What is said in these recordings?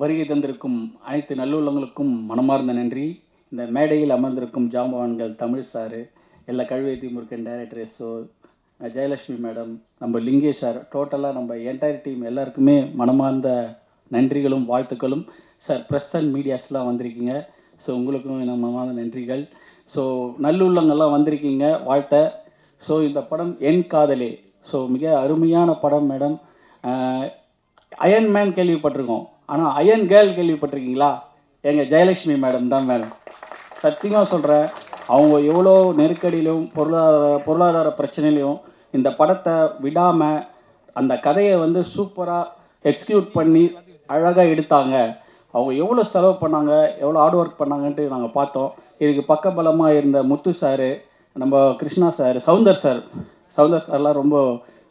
வருகை தந்திருக்கும் அனைத்து நல்லுள்ளங்களுக்கும் மனமார்ந்த நன்றி. இந்த மேடையில் அமர்ந்திருக்கும் ஜாம்பவான்கள் தமிழ் சாரு எல்லா Kazhuvethi Murugan director S O Jayalakshmi madam நம்ம லிங்கேஷ் சார் டோட்டலாக நம்ம என்டையர் டீம் எல்லாருக்குமே மனமார்ந்த நன்றிகளும் வாழ்த்துக்களும். சார் ப்ரெஸ் அண்ட் மீடியாஸ்லாம் வந்திருக்கீங்க. ஸோ உங்களுக்கும் மனமார்ந்த நன்றிகள். ஸோ நல்லுள்ளங்கள்லாம் வந்திருக்கீங்க வாழ்த்த. ஸோ இந்த படம் என் காதலே. ஸோ மிக அருமையான படம் மேடம் அயன் மேன் கேள்விப்பட்டிருக்கோம். ஆனால் அயன் கேர்ள் கேள்விப்பட்டிருக்கீங்களா? எங்கள் ஜெயலட்சுமி மேடம் தான் மேடம். சத்தியமாக சொல்கிறேன் அவங்க எவ்வளோ நெருக்கடியிலும் பொருளாதார பொருளாதார பிரச்சனையிலையும் இந்த படத்தை விடாமல் அந்த கதையை வந்து சூப்பராக எக்ஸிக்யூட் பண்ணி அழகாக எடுத்தாங்க. அவங்க எவ்வளோ செலவு பண்ணாங்க எவ்வளோ ஹார்ட் ஒர்க் பண்ணாங்கன்ட்டு நாங்கள் பார்த்தோம். இதுக்கு பக்கபலமாக இருந்த முத்து சார் நம்ம கிருஷ்ணா சார் சவுந்தர் சார் சவுந்தர் சார்லாம் ரொம்ப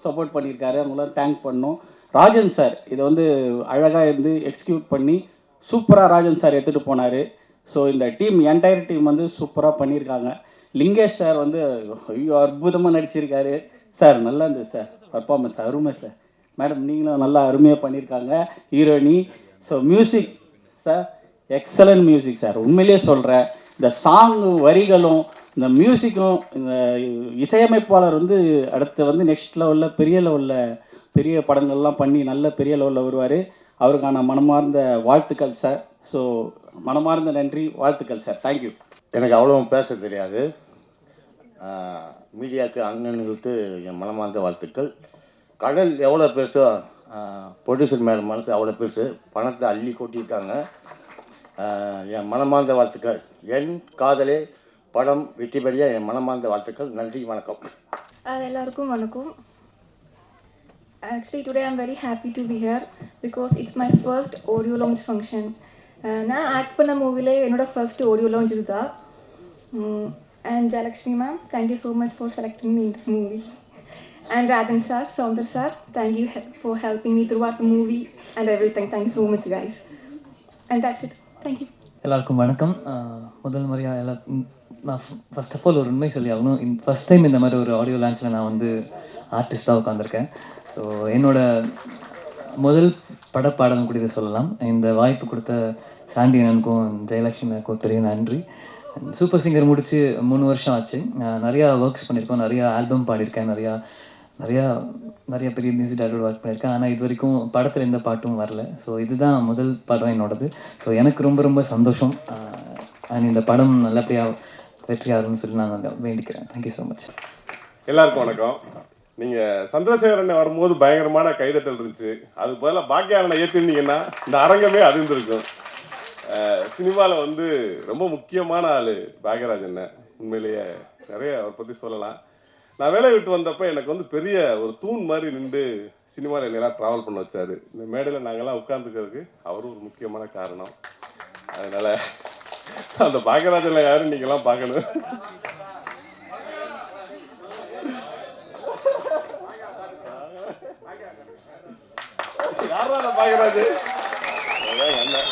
சப்போர்ட் பண்ணியிருக்காரு. அவங்களாம் தேங்க் பண்ணோம். ராஜன் சார் இதை வந்து அழகாக இருந்து எக்ஸிக்யூட் பண்ணி சூப்பராக ராஜன் சார் எடுத்துகிட்டு போனார். ஸோ இந்த டீம் என்டையர் டீம் வந்து சூப்பராக பண்ணியிருக்காங்க. லிங்கேஷ் சார் வந்து ஐயோ அற்புதமாக நடிச்சிருக்காரு. சார் நல்லா இருந்தது சார் பர்ஃபார்மன்ஸ் அருமை சார் மேடம் நீங்களும் நல்லா அருமையாக பண்ணியிருக்காங்க. Heroine so music sir excellent music sir உண்மையிலேயே சொல்கிறேன் இந்த சாங் வரிகளும் இந்த மியூசிக்கும் இந்த இசையமைப்பாளர் வந்து அடுத்து வந்து நெக்ஸ்ட் லெவலில் பெரிய லெவலில் பெரிய படங்கள்லாம் பண்ணி நல்ல பெரிய லெவலில் வருவார். அவருக்கான மனமார்ந்த வாழ்த்துக்கள் சார் ஸோ மனமார்ந்த நன்றி வாழ்த்துக்கள் சார் தேங்க்யூ எனக்கு அவ்வளோ பேச தெரியாது. மீடியாவுக்கு அண்ணன்களுக்கு என் மனமார்ந்த வாழ்த்துக்கள். கடல் எவ்வளோ பெருசோ ப்ரொடியூசர் மேடம் மனசு அவ்வளோ பெருசு. பணத்தை அள்ளி கொட்டியிருக்காங்க. என் மனமார்ந்த வாழ்த்துக்கள். என் காதலே படம் வெற்றி என் மனமார்ந்த வாழ்த்துக்கள். நன்றி வணக்கம். எல்லாருக்கும் வணக்கம். Actually today I'm very happy to be here because it's my first audio launch function நான் ஆக்ட் பண்ண மூவிலே என்னோடய ஃபர்ஸ்ட் ஆடியோ லான்ச் இதுதான். And Jayalakshmi ma'am thank you so much for selecting me this movie and Rajan sir Soundar sir thank you for helping me throughout movie and everything thank you so much guys and that's it thank you எல்லாருக்கும் வணக்கம். முதல் முறையாக எல்லா நான் first of all ஒரு உண்மை சொல்லி ஆகணும். ஃபர்ஸ்ட் ஃபஸ்ட் டைம் இந்த மாதிரி ஒரு ஆடியோ லான்ச்சில் நான் வந்து ஆர்டிஸ்ட்டாக உட்காந்துருக்கேன் ஸோ என்னோட முதல் பட கூட இதை சொல்லலாம். இந்த வாய்ப்பு கொடுத்த சாண்டி அண்ணனுக்கும் ஜெயலட்சுமி அண்ணனுக்கும் பெரிய நன்றி. சூப்பர் சிங்கர் முடித்து மூணு வருஷம் ஆச்சு. நிறையா ஒர்க்ஸ் பண்ணியிருக்கோம். நிறையா ஆல்பம் பாடியிருக்கேன். நிறையா நிறையா நிறைய பெரிய மியூசிக் டேரக்டர் ஒர்க் பண்ணியிருக்கேன். ஆனால் இது வரைக்கும் படத்தில் எந்த பாட்டும் வரல. ஸோ இதுதான் முதல் படம் என்னோடது. ஸோ எனக்கு ரொம்ப ரொம்ப சந்தோஷம். அண்ட் இந்த படம் நல்லபடியாக வெற்றி ஆகும்னு சொல்லி நான் வேண்டிக்கிறேன். தேங்க்யூ ஸோ மச் எல்லாருக்கும் வணக்கம். நீங்க சந்திரசேகரன் வரும்போது பயங்கரமான கைதட்டல் இருந்துச்சு. அது பதிலாக பாக்கியாரனை ஏற்றிருந்தீங்கன்னா இந்த அரங்கமே அதிர்ந்திருக்கும். சினிமாவில் வந்து ரொம்ப முக்கியமான ஆள் பாக்யராஜ் என்ன உண்மையிலேயே நிறைய அவரை பற்றி சொல்லலாம். நான் வேலையை விட்டு வந்தப்போ எனக்கு வந்து பெரிய ஒரு தூண் மாதிரி நின்று சினிமாவில் என்னெல்லாம் ட்ராவல் பண்ண வச்சாரு. இந்த மேடையில் நாங்கள்லாம் உட்காந்துக்கிறதுக்கு அவரும் ஒரு முக்கியமான காரணம். அதனால் அந்த பாக்யராஜனை யாரும் நீங்களாம் பார்க்கணும். யாரா அண்ணன்.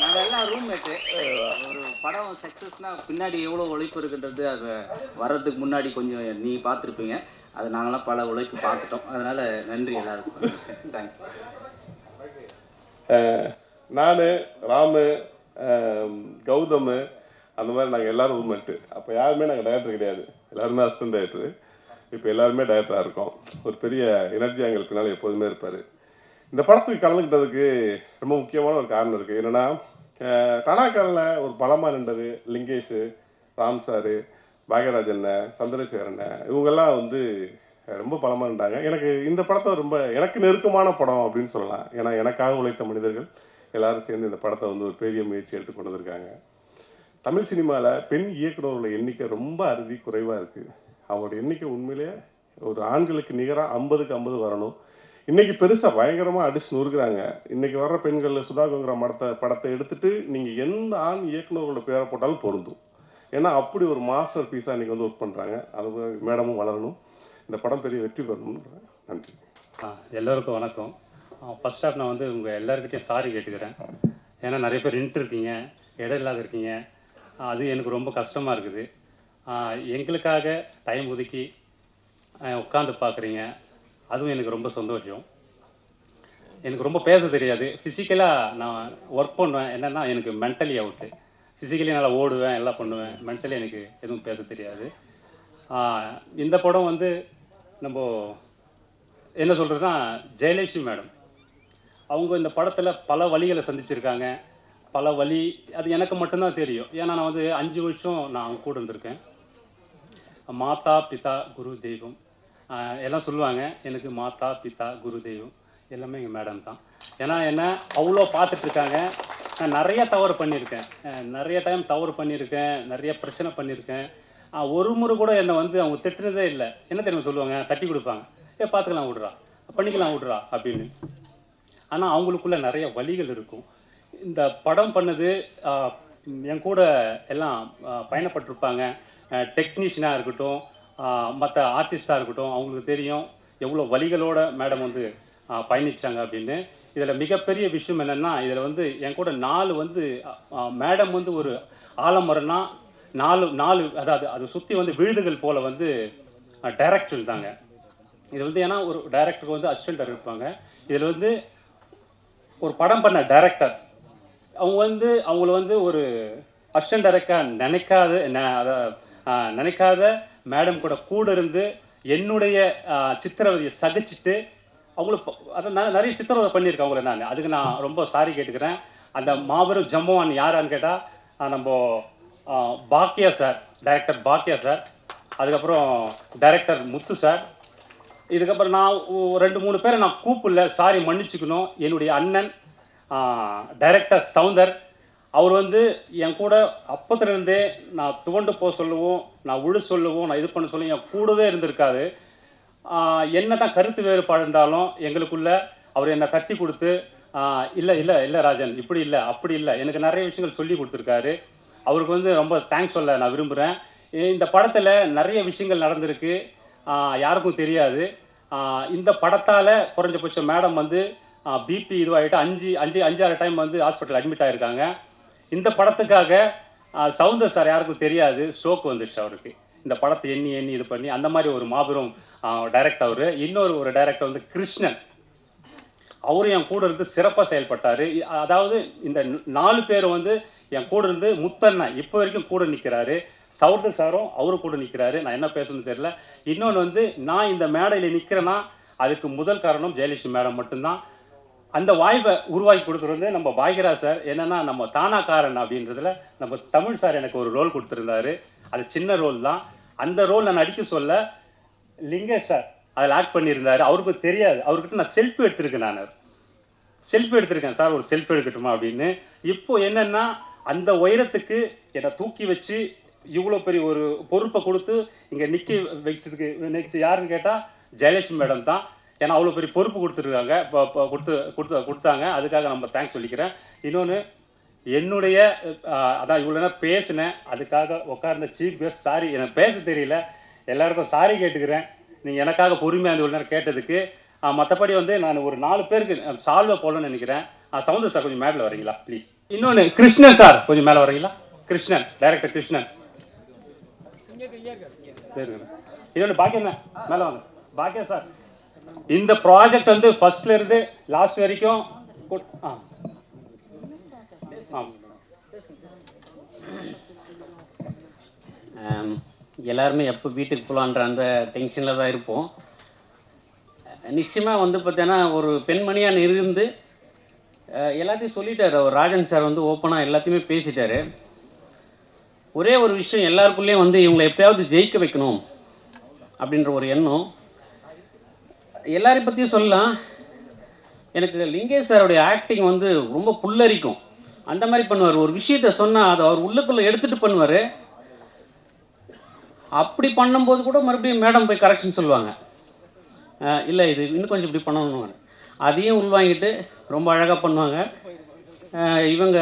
நாங்கள் எல்லாம் ரூம்மேட்டு ஒரு படம் சக்ஸஸ்னா பின்னாடி எவ்வளோ உழைப்பு இருக்குன்றது அது வர்றதுக்கு முன்னாடி கொஞ்சம் நீ பார்த்துருப்பீங்க. அது நாங்களாம் பல உழைப்பு பார்த்துட்டோம். அதனால் நன்றி எல்லாருக்கும். தேங்க்யூ நான் ராமு கௌதம் அந்த மாதிரி நாங்கள் எல்லாரும் ரூம்மேட்டு அப்போ யாருமே நாங்கள் டைரக்டர் கிடையாது. எல்லாருமே அசிஸ்டன்ட் டைரக்டர் இப்போ எல்லாருமே டைரக்டராக இருக்கோம். ஒரு பெரிய எனர்ஜி எங்களுக்கு பின்னால் எப்போதுமே இருப்பார். இந்த படத்துக்கு கலந்துக்கிட்டதுக்கு ரொம்ப முக்கியமான ஒரு காரணம் இருக்குது என்னென்னா கணாக்கரில் ஒரு பலமாக நின்றது லிங்கேஷ் ராம் சாரு பாக்யராஜன் சந்திரசேகரன். இவங்கெல்லாம் வந்து ரொம்ப பலமாக இருந்தாங்க எனக்கு இந்த படத்தை ரொம்ப எனக்கு நெருக்கமான படம் அப்படின்னு சொல்லலாம். ஏன்னா எனக்காக உழைத்த மனிதர்கள் எல்லாரும் சேர்ந்து இந்த படத்தை வந்து ஒரு பெரிய முயற்சி எடுத்து கொண்டு வந்திருக்காங்க. தமிழ் சினிமாவில் பெண் இயக்குனர்களோட எண்ணிக்கை ரொம்ப அறுதி குறைவாக இருக்குது அவங்களோட எண்ணிக்கை உண்மையிலேயே ஒரு ஆண்களுக்கு நிகராக ஐம்பதுக்கு ஐம்பது வரணும். இன்றைக்கி பெருசாக பயங்கரமாக அடிச்சு நொறுக்குறாங்க. இன்றைக்கி வர்ற பெண்கள் சுதாகங்கிற மடத்தை படத்தை எடுத்துட்டு நீங்கள் எந்த ஆண் இயக்குனர்களோட பேரை போட்டாலும் பொருந்தும். ஏன்னா அப்படி ஒரு மாஸ்டர் பீஸாக இன்றைக்கி வந்து ஒர்க் பண்ணுறாங்க அது மேடமும் வளரணும். இந்த படம் பெரிய வெற்றி பெறணும்ன்ற நன்றி. ஆ, எல்லோருக்கும் வணக்கம். ஃபர்ஸ்ட் ஆஃப் நான் வந்து உங்கள் எல்லாருக்கிட்டையும் சாரி கேட்டுக்கிறேன். ஏன்னா நிறைய பேர் நின்றுட்டு இருக்கீங்க இடம் இல்லாத இருக்கீங்க. அது எனக்கு ரொம்ப கஷ்டமாக இருக்குது. எங்களுக்காக டைம் ஒதுக்கி உட்காந்து பார்க்குறீங்க. அதுவும் எனக்கு ரொம்ப சந்தோஷம். எனக்கு ரொம்ப பேச தெரியாது. ஃபிசிக்கலாக நான் ஒர்க் பண்ணுவேன். என்னென்னா எனக்கு மென்டலி அவுட்டு ஃபிசிக்கலி நல்லா ஓடுவேன் எல்லாம் பண்ணுவேன். மென்டலி எனக்கு எதுவும் பேச தெரியாது. இந்த படம் வந்து நம்ம என்ன சொல்கிறதுனா ஜெயலட்சுமி மேடம். அவங்க இந்த படத்தில் பல வழிகளை சந்திச்சிருக்காங்க. பல வழி அது எனக்கு மட்டும்தான் தெரியும். ஏன்னா நான் வந்து அஞ்சு வருஷம் நான் அவங்க கூட இருந்திருக்கேன். மாதா பிதா குரு தெய்வம். எல்லாம் சொல்லுவாங்க எனக்கு மாதா பிதா குரு தெய்வம். எல்லாமே எங்கள் மேடம் தான். ஏன்னா என்ன அவ்வளோ பார்த்துட்ருக்காங்க நான் நிறைய தவறு பண்ணியிருக்கேன். நிறைய டைம் தவறு பண்ணியிருக்கேன் நிறைய பிரச்சனை பண்ணியிருக்கேன். ஒரு முறை கூட என்னை வந்து அவங்க திட்டுனதே இல்லை. என்ன தெரியுமா சொல்லுவாங்க? தட்டி கொடுப்பாங்க. ஏ பார்த்துக்கலாம் விட்றா. பண்ணிக்கலாம் விட்றா அப்படின்னு. ஆனால் அவங்களுக்குள்ள நிறைய வழிகள் இருக்கும். இந்த படம் பண்ணது என் கூட எல்லாம் பயணப்பட்டிருப்பாங்க. டெக்னீஷியனாக இருக்கட்டும் மற்ற ஆர்டிஸ்ட்டாக இருக்கட்டும் அவங்களுக்கு தெரியும் எவ்வளோ வழிகளோட மேடம் வந்து பயணித்தாங்க பயணிச்சாங்க அப்படின்னு. இதில் மிகப்பெரிய விஷயம் என்னென்னா இதில் வந்து என் கூட நாலு வந்து மேடம் வந்து ஒரு ஆலமரம்னா நாலு நாலு அதாவது அதை சுற்றி வந்து விழுதுகள் போல் வந்து டைரக்டர் தாங்க இது வந்து ஏன்னா ஒரு டைரக்டருக்கு வந்து அசிஸ்டன்ட் இருப்பாங்க. இதில் வந்து ஒரு படம் பண்ண டைரக்டர் அவங்க வந்து அவங்கள வந்து ஒரு அசிஸ்டன்ட் டைரக்டர் நினைக்காத அதை நினைக்காத மேடம் கூட கூட இருந்து என்னுடைய சித்திரவதையை சகிச்சிட்டு அவங்களுக்கு அதான் நான் நிறைய சித்திரவதை பண்ணியிருக்கேன் அவங்கள நான். அதுக்கு நான் ரொம்ப சாரி கேட்டுக்கிறேன். அந்த மாபெரும் ஜம்முவான் யாரான்னு கேட்டால் நம்ம பாக்கியா சார் டைரக்டர் பாக்கியா சார் அதுக்கப்புறம் டைரக்டர் முத்து சார் இதுக்கப்புறம் நான் ரெண்டு மூணு பேரை நான் கூப்பிடல. சாரி மன்னிச்சுக்கணும். என்னுடைய அண்ணன் டைரக்டர் சவுந்தர் அவர் வந்து என் கூட அப்பத்துலேருந்தே நான் துவண்டு போக சொல்லவும் நான் உழு சொல்லவும் நான் இது பண்ண சொல்லவும் என் கூடவே இருந்திருக்காரு. என்ன தான் கருத்து வேறுபாடு இருந்தாலும் எங்களுக்குள்ள அவர் என்னை தட்டி கொடுத்து இல்லை இல்லை இல்லை ராஜன் இப்படி இல்லை அப்படி இல்லை. எனக்கு நிறைய விஷயங்கள் சொல்லி கொடுத்துருக்காரு. அவருக்கு வந்து ரொம்ப தேங்க்ஸ் சொல்ல நான் விரும்புகிறேன் இந்த படத்தில் நிறைய விஷயங்கள் நடந்திருக்கு. யாருக்கும் தெரியாது. இந்த படத்தால் குறைஞ்சபட்சம் மேடம் வந்து பிபி இதுவாகிட்டு அஞ்சு அஞ்சு அஞ்சாறு டைம் வந்து ஹாஸ்பிட்டல் அட்மிட் ஆகிருக்காங்க இந்த படத்துக்காக சவுந்தர் சார் யாருக்கும் தெரியாது ஸ்ட்ரோக் வந்துடுச்சு அவருக்கு. இந்த படத்தை எண்ணி எண்ணி இது பண்ணி அந்த மாதிரி ஒரு மாபெரும் டைரக்டர் அவர். இன்னொரு ஒரு டைரக்டர் வந்து கிருஷ்ணன். அவரும் என் கூட இருந்து சிறப்பாக செயல்பட்டார். அதாவது இந்த நாலு பேர் வந்து என் கூட இருந்து முத்தண்ணன் இப்போ வரைக்கும் கூட நிற்கிறாரு சவுண்டு சாரும் அவரு கூட நிற்கிறாரு நான் என்ன பேசணும்னு தெரியல. இன்னொன்று வந்து நான் இந்த மேடையில் நிற்கிறேன்னா அதுக்கு முதல் காரணம் ஜெயலட்சுமி மேடம் மட்டும்தான். அந்த வாய்ப்பை உருவாக்கி கொடுத்துருந்து நம்ம பாக்யராஜ் சார். என்னன்னா நம்ம தானாக்காரன் அப்படின்றதுல நம்ம தமிழ் சார் எனக்கு ஒரு ரோல் கொடுத்துருந்தாரு. அது சின்ன ரோல் தான். அந்த ரோல் நான் நடிக்க சொல்ல லிங்கேஷ் சார் அதில் ஆக்ட் பண்ணியிருந்தாரு. அவருக்கு தெரியாது. அவர்கிட்ட நான் செல்ஃபி எடுத்திருக்கேன் நான். செல்ஃபி எடுத்திருக்கேன் சார். ஒரு செல்ஃபி எடுக்கட்டுமா அப்படின்னு. இப்போது என்னென்னா அந்த உயரத்துக்கு என்னை தூக்கி வச்சு இவ்வளோ பெரிய ஒரு பொறுப்பை கொடுத்து இங்கே நிற்க வச்சதுக்கு நெக்ஸ்ட் யாருன்னு கேட்டால் ஜெயலட்சுமி மேடம் தான். ஏன்னா அவ்வளோ பெரிய பொறுப்பு கொடுத்துருக்காங்க. இப்போ கொடுத்து கொடுத்து கொடுத்தாங்க. அதுக்காக நம்ம தேங்க்ஸ் சொல்லிக்கிறேன். இன்னொன்று என்னுடைய அதான் இவ்வளோ நேரம் பேசினேன். அதுக்காக உட்கார்ந்த சீஃப் கெஸ்ட் சாரி எனக்கு பேச தெரியல. எல்லாருக்கும் சாரி கேட்டுக்கிறேன். நீங்கள் எனக்காக பொறுமையாக அந்த இவ்வளோ நேரம் கேட்டதுக்கு. மற்றபடி வந்து நான் ஒரு நாலு பேருக்கு சால்வை போடணும்னு நினைக்கிறேன். சவுந்தர் சார் கொஞ்சம் மேலே வரீங்களா ப்ளீஸ் இன்னொன்று கிருஷ்ணன் சார் கொஞ்சம் மேலே வரீங்களா? கிருஷ்ணன் டைரக்டர் கிருஷ்ணன். இன்னொன்று பாக்கியம் மேலே வாங்க. பாக்கியம் சார் இந்த ப்ராஜெக்ட் வந்து ஃபர்ஸ்ட்ல இருந்து லாஸ்ட் வரைக்கும் எல்லாருமே எப்போ வீட்டுக்கு போகலான்ற அந்த டென்ஷனில் தான் இருப்போம். நிச்சயமாக வந்து பார்த்தீங்கன்னா ஒரு பெண்மணியாக இருந்து எல்லாத்தையும் சொல்லிட்டார். அவர் ராஜன் சார் வந்து ஓப்பனாக எல்லாத்தையுமே பேசிட்டாரு. ஒரே ஒரு விஷயம் எல்லாருக்குள்ளேயும் வந்து இவங்களை எப்படியாவது ஜெயிக்க வைக்கணும் அப்படின்ற ஒரு எண்ணம். எல்லாரையும் பற்றியும் சொல்லலாம். எனக்கு லிங்கேஷ் சாருடைய ஆக்டிங் வந்து ரொம்ப புல்லரிக்கும். அந்த மாதிரி பண்ணுவார். ஒரு விஷயத்த சொன்னால் அதை அவர் உள்ளுக்குள்ளே எடுத்துகிட்டு பண்ணுவார். அப்படி பண்ணும்போது கூட மறுபடியும் மேடம் போய் கரெக்ஷன் சொல்லுவாங்க. இல்லை இது இன்னும் கொஞ்சம் இப்படி பண்ணணும் அதையும் உள்வாங்கிட்டு ரொம்ப அழகாக பண்ணுவாங்க. இவங்க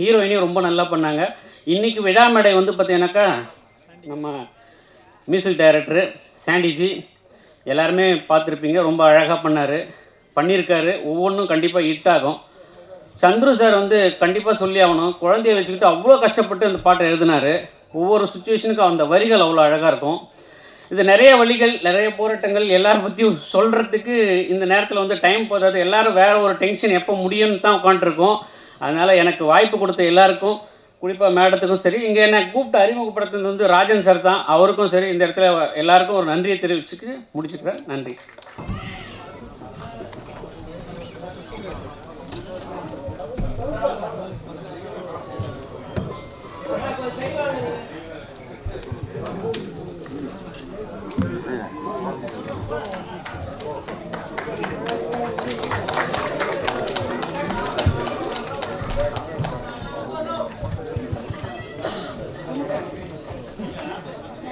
ஹீரோயினையும் ரொம்ப நல்லா பண்ணாங்க. இன்றைக்கி விழா மேடை வந்து பார்த்தீங்கன்னாக்கா நம்ம மியூசிக் டைரக்டரு சாண்டிஜி எல்லாருமே பார்த்துருப்பீங்க ரொம்ப அழகாக பண்ணார். பண்ணியிருக்காரு ஒவ்வொன்றும் கண்டிப்பாக ஹிட் ஆகும். சந்துரு சார் வந்து கண்டிப்பாக சொல்லி ஆகணும். குழந்தைய வச்சுக்கிட்டு அவ்வளோ கஷ்டப்பட்டு அந்த பாட்டை எழுதினாரு. ஒவ்வொரு சுச்சுவேஷனுக்கும் அந்த வரிகள் அவ்வளோ அழகாக இருக்கும். இது நிறைய வழிகள் நிறைய போராட்டங்கள் எல்லாரை பற்றியும் சொல்கிறதுக்கு இந்த நேரத்தில் வந்து டைம் போதாது. எல்லோரும் வேறு ஒரு டென்ஷன் எப்போ முடியும்னு தான் உட்காந்துருக்கோம் அதனால் எனக்கு வாய்ப்பு கொடுத்த எல்லாருக்கும் குறிப்பாக மேடத்துக்கும் சரி இங்கே என்னை கூப்பிட்டு அறிமுகப்படுத்துனது வந்து ராஜன் சார் தான். அவருக்கும் சரி இந்த இடத்துல எல்லாருக்கும் ஒரு நன்றியை தெரிவிச்சுட்டு முடிச்சுக்கிறேன். நன்றி.